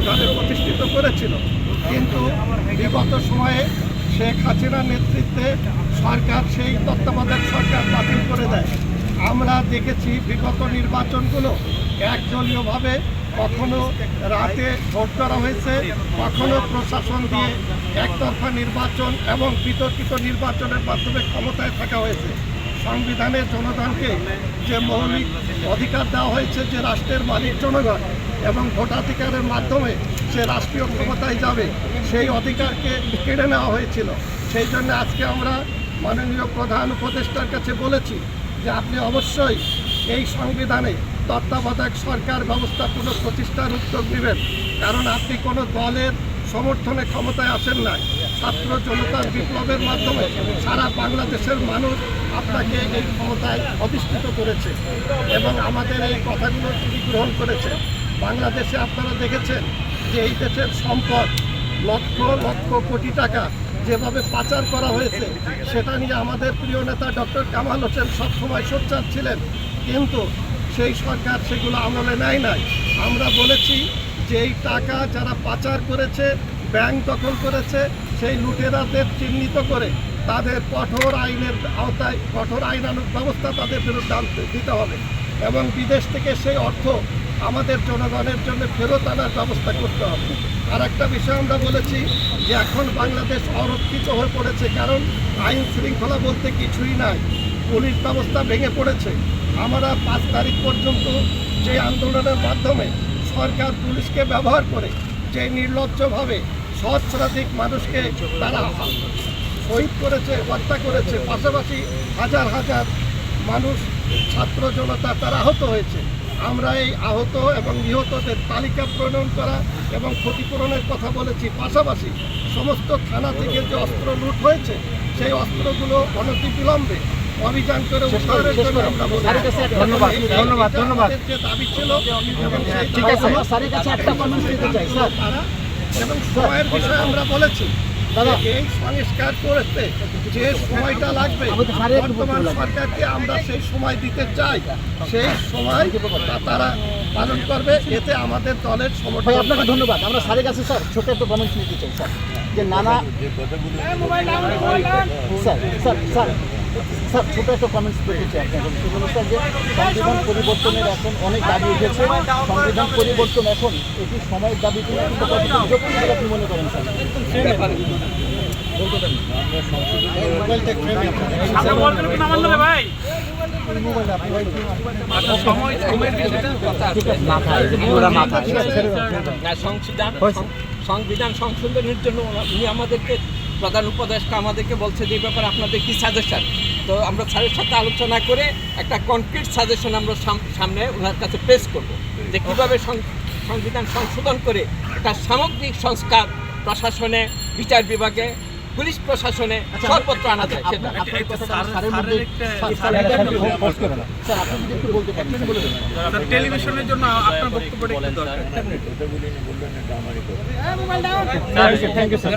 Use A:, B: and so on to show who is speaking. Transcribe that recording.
A: সংবিধানে প্রতিষ্ঠিত করেছিল। কিন্তু বিগত সময়ে শেখ হাসিনার নেতৃত্বে সরকার সেই তত্ত্বাবধায়ক সরকার বাতিল করে দেয়। আমরা দেখেছি বিগত নির্বাচনগুলো একদলীয়ভাবে কখনো রাতে ভোট করা হয়েছে, কখনো প্রশাসন দিয়ে একতরফা নির্বাচন এবং বিতর্কিত নির্বাচনের মাধ্যমে ক্ষমতায় থাকা হয়েছে। সংবিধানে জনগণকে যে মৌলিক অধিকার দেওয়া হয়েছে যে রাষ্ট্রের মালিক জনগণ এবং ভোটাধিকারের মাধ্যমে সে রাষ্ট্রীয় ক্ষমতায় যাবে, সেই অধিকারকে কেড়ে নেওয়া হয়েছিল। সেই জন্য আজকে আমরা মাননীয় প্রধান উপদেষ্টার কাছে বলেছি যে আপনি অবশ্যই এই সংবিধানে তত্ত্বাবধায়ক সরকার ব্যবস্থা পুনঃপ্রতিষ্ঠার উদ্যোগ নেবেন, কারণ আপনি কোনো দলের সমর্থনে ক্ষমতায় আসেন নাই। ছাত্র জনতার বিপ্লবের মাধ্যমে সারা বাংলাদেশের মানুষ আপনাকে এই ক্ষমতায় অধিষ্ঠিত করেছে এবং আমাদের এই কথাগুলো গ্রহণ করেছে বাংলাদেশে আপনারা দেখেছেন যে এই দেশের সম্পদ লক্ষ লক্ষ কোটি টাকা যেভাবে পাচার করা হয়েছে, সেটা নিয়ে আমাদের প্রিয় নেতা ডক্টর কামাল হোসেন সবসময় সোচ্চার ছিলেন। কিন্তু সেই সরকার সেগুলো আমলে নেয় নাই। আমরা বলেছি যে এই টাকা যারা পাচার করেছে, ব্যাংক দখল করেছে সেই লুটেরাদের চিহ্নিত করে তাদের কঠোর আইনের আওতায়, কঠোর আইনানুগ ব্যবস্থা তাদের বিরুদ্ধে আনতে দিতে হবে এবং বিদেশ থেকে সেই অর্থ আমাদের জনগণের জন্য ফেরত আনার ব্যবস্থা করতে হবে। আর একটা বিষয় আমরা বলেছি যে এখন বাংলাদেশ অরক্ষিত হয়ে পড়েছে কারণ আইন শৃঙ্খলা বলতে কিছুই নাই। পুলিশ ব্যবস্থা ভেঙে পড়েছে। আমরা পাঁচ তারিখ পর্যন্ত যে আন্দোলনের মাধ্যমে সরকার পুলিশকে ব্যবহার করে যে নির্লজ্জভাবে সহস্রাধিক মানুষকে তারা শহীদ করেছে হত্যা করেছে পাশাপাশি হাজার হাজার মানুষ ছাত্র জনতা তারা আহত হয়েছে আমরা এই আহত এবং নিহতদের তালিকা প্রণয়ন করা এবং ক্ষতিপূরণের কথা বলেছি পাশাপাশি সমস্ত থানা থেকে যে অস্ত্র লুট হয়েছে সেই অস্ত্রগুলো অনতিবিলম্বে অভিযান করে উদ্ধারের জন্য আমরা।
B: ধন্যবাদ, ধন্যবাদ, ধন্যবাদ।
A: যে দাবি ছিল এবং
B: ঠিক আছে। স্যারের কাছে একটা comment দিতে চাই, স্যার।
A: এবং সময়ের বিষয়ে আমরা বলেছি
B: দাদা।
A: এই সংস্কার করতে যে সময়টা লাগবে বর্তমান সরকারকে আমরা সেই সময় দিতে চাই। সেই সময় তারা পালন করবে। এতে আমাদের দলের সমর্থন
B: আপনাকে ধন্যবাদ। আমরা স্যারের কাছে স্যার ছোট একটা কমেন্টস নিতে চাই স্যার। যে নানা স্যার স্যার স্যার স্যার ছোট একটা কমেন্টস করতে চাই আপনাকে সেগুলো স্যার যে সংবিধান পরিবর্তনের এখন অনেক দাবি উঠেছে। সংবিধান পরিবর্তন এখন এটি সময়ের দাবি কিনা কিন্তু কতটুকু বলে আপনি মনে করেন স্যার?
C: সংবিধান সংবিধান সংশোধনের জন্য উনি আমাদেরকে প্রধান উপদেষ্টা আমাদেরকে বলছে যে এই ব্যাপারে আপনাদের কি সাজেশন তো আমরা স্যারের সাথে আলোচনা করে একটা কনক্রিট সাজেশন আমরা সাম- সামনে ওনার কাছে পেশ করব। যে কীভাবে সংবিধান সংশোধন করে একটা সামগ্রিক সংস্কার প্রশাসনে বিচার বিভাগে পুলিশ প্রশাসনে সর্বত্র আনা যায়। সেটা
D: টেলিভিশনের জন্য আপনার বক্তব্যটা একটু দরকার।
B: Thank you sir.